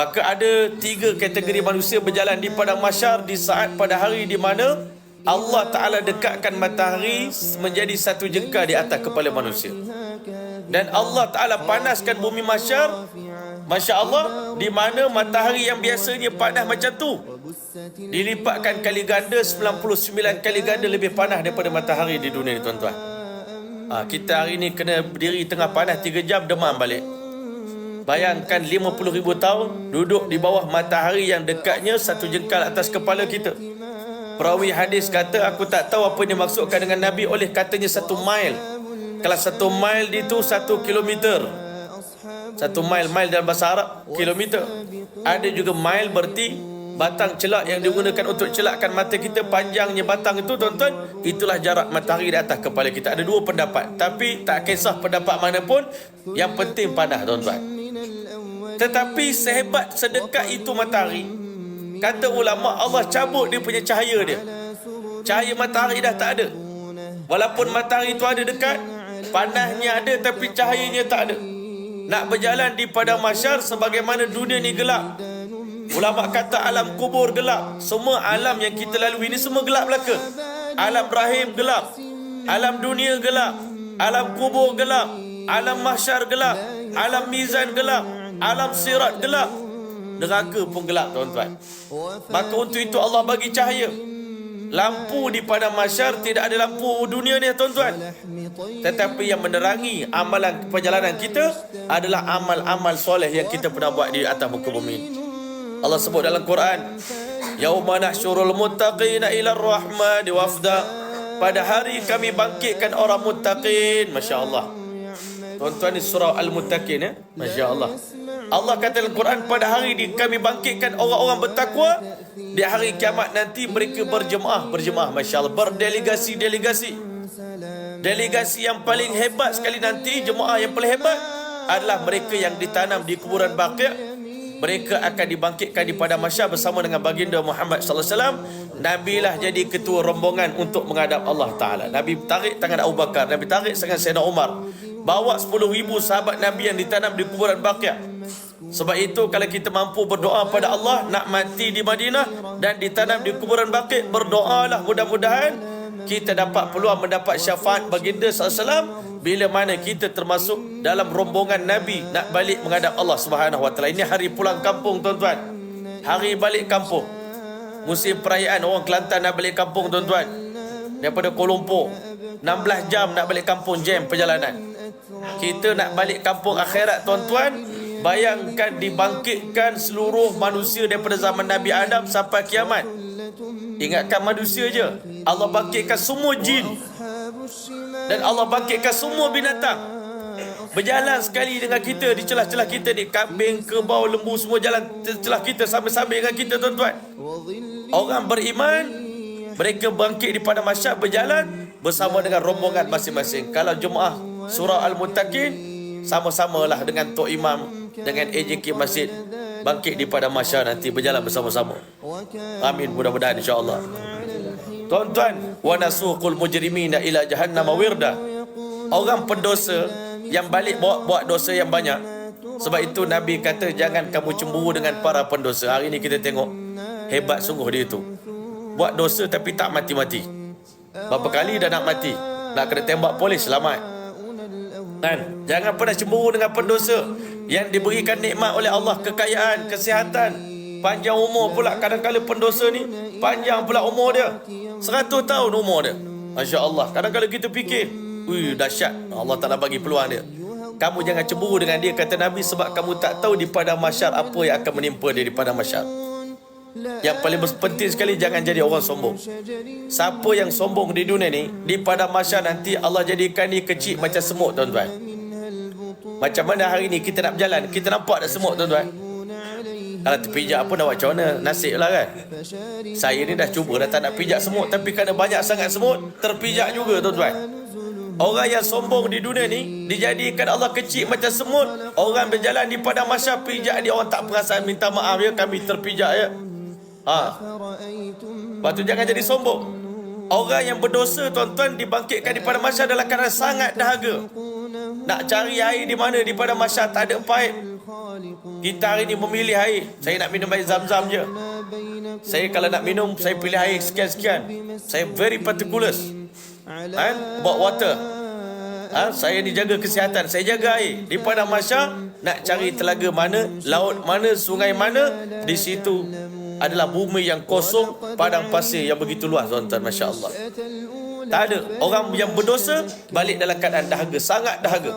Maka ada tiga kategori manusia berjalan di padang masyar di saat pada hari di mana Allah Ta'ala dekatkan matahari menjadi satu jengkal di atas kepala manusia. Dan Allah Ta'ala panaskan bumi masyar Masya Allah Di mana matahari yang biasanya panas macam tu Dilipatkan kali ganda 99 kali ganda lebih panas daripada matahari di dunia ni tuan-tuan. Ha, Kita hari ni kena berdiri tengah panas 3 jam demam balik Bayangkan 50 ribu tahun Duduk di bawah matahari yang dekatnya Satu jengkal atas kepala kita. Perawi hadis kata Aku tak tahu apa yang dimaksudkan dengan Nabi Oleh katanya satu mile. Kalau satu mile itu satu kilometer. Satu mile, mile dalam bahasa Arab Kilometer. Ada juga mile berarti Batang celak yang digunakan untuk celakkan mata kita. Panjangnya batang itu tuan-tuan Itulah jarak matahari di atas kepala kita. Ada dua pendapat. Tapi tak kisah pendapat mana pun Yang penting panas tuan-tuan tetapi sehebat sedekat itu matahari. Kata ulama Allah cabut dia punya cahaya dia. Cahaya matahari dah tak ada. Walaupun matahari itu ada dekat Panasnya ada tapi cahayanya tak ada. Nak berjalan di padang masyar Sebagaimana dunia ni gelap. Ulama kata alam kubur gelap. Semua alam yang kita lalui ini semua gelap belaka. Alam rahim gelap. Alam dunia gelap. Alam kubur gelap. Alam mahsyar gelap. Alam mizan gelap Alam sirat gelap. Neraka pun gelap tuan-tuan. Maka untuk itu Allah bagi cahaya. Lampu di padang masyar Tidak ada lampu dunia ni tuan-tuan. Tetapi yang menerangi Amalan perjalanan kita Adalah amal-amal soleh Yang kita pernah buat di atas muka bumi. Allah sebut dalam Quran Yauma nahsyurul muttaqina ila rahman wafda. Pada hari kami bangkitkan orang muttaqin Masya Allah. Tuan-tuan ni surah Al-Muttaqin ya? Masya Allah kata dalam Quran pada hari ini kami bangkitkan orang-orang bertakwa di hari kiamat nanti mereka berjemaah. Berjemaah masya-Allah. Berdelegasi-delegasi delegasi. Yang paling hebat sekali nanti jemaah yang paling hebat adalah mereka yang ditanam di kuburan Baqi' mereka akan dibangkitkan di padang mahsyar bersama dengan baginda Muhammad sallallahu alaihi wasallam. Nabi lah jadi ketua rombongan untuk menghadap Allah Taala. Nabi tarik tangan Abu Bakar Nabi tarik tangan Sayyidina Umar. Bawa 10,000 sahabat Nabi yang ditanam di kuburan Baqi' Sebab itu kalau kita mampu berdoa pada Allah nak mati di Madinah dan ditanam di kuburan Baqi berdoalah mudah-mudahan kita dapat peluang mendapat syafaat baginda SAW bila mana kita termasuk dalam rombongan Nabi nak balik menghadap Allah Subhanahu Taala. Ini hari pulang kampung tuan-tuan. Hari balik kampung. Musim perayaan orang Kelantan nak balik kampung tuan-tuan. Daripada Kuala Lumpur 16 jam nak balik kampung jam perjalanan. Kita nak balik kampung akhirat tuan-tuan Bayangkan dibangkitkan seluruh manusia daripada zaman Nabi Adam sampai kiamat. Ingatkan manusia je. Allah bangkitkan semua jin. Dan Allah bangkitkan semua binatang. Berjalan sekali dengan kita di celah-celah kita ni. Kambing, kerbau, lembu semua jalan celah kita sambil-sambil dengan kita tuan-tuan. Orang beriman, mereka bangkit di pada masyarakat berjalan bersama dengan rombongan masing-masing. Kalau jemaah surah Al-Muttaqin, sama-samalah dengan Tok Imam dengan AJK Masjid bangkit di pada masyar nanti berjalan bersama-sama. Amin mudah-mudahan insya-Allah. Tuan-tuan, wa nasuqul mujrimina ila jahannam wirda. Orang pendosa yang balik bawa buat dosa yang banyak. Sebab itu Nabi kata jangan kamu cemburu dengan para pendosa. Hari ini kita tengok hebat sungguh dia itu. Buat dosa tapi tak mati-mati. Berapa kali dah nak mati? Nak kena tembak polis selamat. Kan? Jangan pernah cemburu dengan pendosa yang diberikan nikmat oleh Allah kekayaan, kesihatan, panjang umur pula kadang-kadang pendosa ni panjang pula umur dia. 100 tahun umur dia. Masya-Allah. Kadang-kadang kita fikir, "Ui, dahsyat. Allah Taala bagi peluang dia." Kamu jangan cemburu dengan dia kata Nabi sebab kamu tak tahu di padang mahsyar apa yang akan menimpa dia di padang mahsyar. Yang paling penting sekali jangan jadi orang sombong. Siapa yang sombong di dunia ni, di padang mahsyar nanti Allah jadikan dia kecil macam semut tuan-tuan. Macam mana hari ni kita nak berjalan? Kita nampak dah semut tuan-tuan. Kalau terpijak apa nak buat macam mana? Nasib lah kan? Saya ni dah cuba dah tak nak pijak semut Tapi kerana banyak sangat semut Terpijak juga tuan-tuan. Orang yang sombong di dunia ni Dijadikan Allah kecil macam semut. Orang berjalan di padang masyar Pijak dia orang tak perasan Minta maaf ya. Kami terpijak ya Ha. Lepas tu jangan jadi sombong Orang yang berdosa tuan-tuan Dibangkitkan di padang masyar Dalam keadaan sangat dahaga nak cari air di mana di pada masyarakat tak ada pipe. Kita hari ini memilih air. Saya nak minum air zam-zam je. Saya kalau nak minum, saya pilih air sekian-sekian. Saya very particular. Ha? About water. Ha? Saya ni jaga kesihatan. Saya jaga air. Di padang masyar, nak cari telaga mana, laut mana, sungai mana, di situ adalah bumi yang kosong, padang pasir yang begitu luas, tuan-tuan. Masya Allah. Tak ada. Orang yang berdosa, balik dalam keadaan dahaga. Sangat dahaga.